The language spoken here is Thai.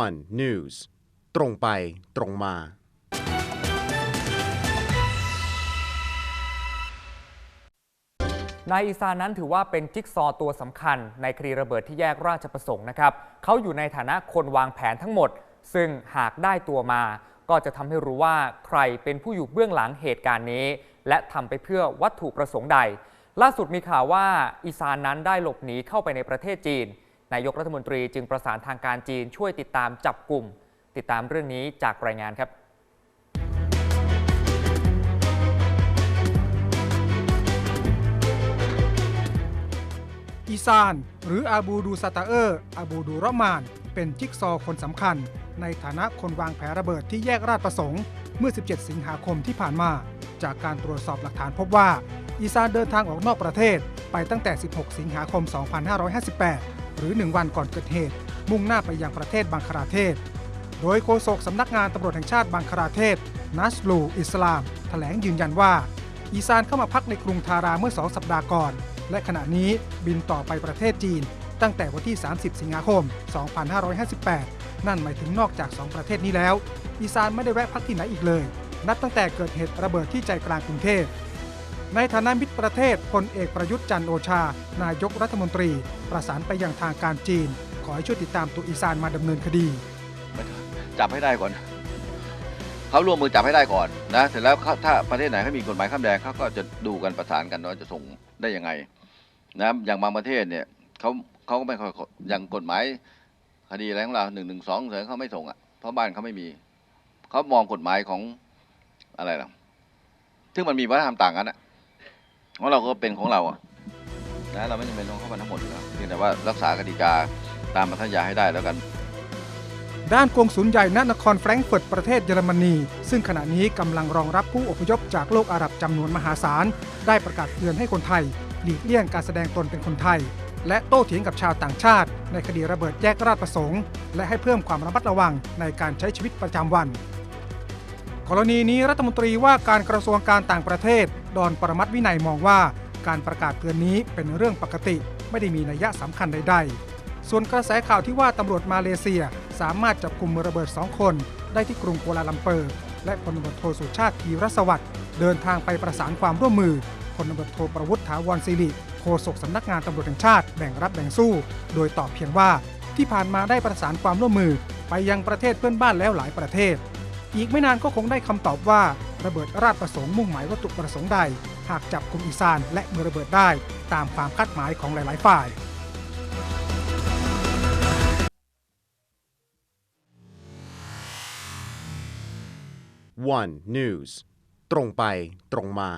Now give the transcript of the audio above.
one news ตรงไปตรงมา นายอีซานนั้นถือว่าเป็นจิ๊กซอว์ตัวสำคัญในคดีระเบิดที่แยกราชประสงค์นะครับ เขาอยู่ในฐานะคนวางแผนทั้งหมด ซึ่งหากได้ตัวมา ก็จะทำให้รู้ว่าใครเป็นผู้อยู่เบื้องหลังเหตุการณ์นี้ และทำไปเพื่อวัตถุประสงค์ใด ล่าสุดมีข่าวว่าอีซานนั้นได้หลบหนีเข้าไปในประเทศจีน นายกรัฐมนตรีจึงประสานทางการจีนช่วยติดตามจับกลุ่ม ติดตามเรื่องนี้จากรายงานครับอีซาน หรืออาบูดูซาตาเออร์อาบูดูราะมาน เป็นจิ๊กซอคนสำคัญ ในฐานะคนวางแผนระเบิดที่แยกราชประสงค์ เมื่อ 17 สิงหาคมที่ผ่านมา จากการตรวจสอบหลักฐานพบว่า อีซานเดินทางออกนอกประเทศ ไปตั้งแต่ 16 สิงหาคม 2558 หรือ 1 วันก่อนเกิดเหตุ มุ่งหน้าไปยังประเทศบังคลาเทศ โดยโฆษกสำนักงานตำรวจแห่งชาติบังคลาเทศ นัสลูอิสลามแถลงยืนยันว่า อีซานเข้ามาพักในกรุงทาราเมื่อ 2 สัปดาห์ก่อน และขณะนี้บินต่อไปประเทศจีน ตั้งแต่วันที่ 30 สิงหาคม 2558 นั่นหมายถึงนอกจาก 2 ประเทศนี้แล้ว อีซานไม่ได้แวะพักที่ไหนอีกเลย นับตั้งแต่เกิดเหตุระเบิดที่ใจกลางกรุงเทพ ในฐานะมิตรประเทศพลเอกประยุทธ์จันโอชา นายกรัฐมนตรี ประสานไปยังทางการจีน ขอให้ช่วยติดตามตัวอีซานมาดำเนินคดี จับให้ได้ก่อน เขาร่วมมือจับให้ได้ก่อนนะเสร็จแล้วถ้าประเทศไหนเขามีกฎหมายข้ามแดนเขาก็จะดูกันประสานกันว่าจะส่งได้ยังไงนะอย่างบางประเทศเนี่ยเขา เขาก็ไม่ค่อยอย่างกฎหมายคดีอะไรของเราหนึ่งหนึ่งสองเสเขาไม่ส่งอะเพราะบ้านเขาไม่มีเขามองกฎหมายของอะไรล่ะซึ่งมันมีวัฒนธรรมต่างกันอะของเราก็เป็นของเราอะนะเราไม่จำเป็นต้องเข้ามาทั้งหมดอยู่แล้วเพียงแต่ว่ารักษากติกาตามมัธยาให้ได้แล้วกัน ด้านกงสุลใหญ่ณนครแฟรงก์เฟิร์ตประเทศเยอรมนี ซึ่งขณะนี้กำลังรองรับผู้อพยพจากโลกอาหรับจำนวนมหาศาล ได้ประกาศเตือนให้คนไทย หลีกเลี่ยงการแสดงตนเป็นคนไทย และโต้เถียงกับชาวต่างชาติ ในคดีระเบิดแยกราชประสงค์ และให้เพิ่มความระมัดระวังในการใช้ชีวิตประจำวัน กรณีนี้รัฐมนตรีว่าการกระทรวงการต่างประเทศ ดอนปรมัตวินัยมองว่า การประกาศเตือนนี้เป็นเรื่องปกติ ไม่ได้มีนัยสำคัญใด ๆ ส่วนกระแสข่าวที่ว่าตำรวจมาเลเซียสามารถจับกลุ่มมือระเบิด2คน ได้ที่กรุงกัวลาลัมเปอร์ และพลตำรวจโทสุชาติธีรสวัสดิ์เดินทางไปประสานความร่วมมือพลตำรวจโทประวุฒิถาวรศิริ โฆษกสำนักงานตำรวจแห่งชาติแบ่งรับแบ่งสู้ โดยตอบเพียงว่าที่ผ่านมาได้ประสานความร่วมมือไปยังประเทศเพื่อนบ้านแล้วหลายประเทศ อีกไม่นานก็คงได้คำตอบว่าระเบิดราชประสงค์มุ่งหมายวัตถุประสงค์ใด หากจับกลุ่มอีซานและมือระเบิดได้ตามความคาดหมายของหลาย ๆ ฝ่าย one news ตรงไปตรงมา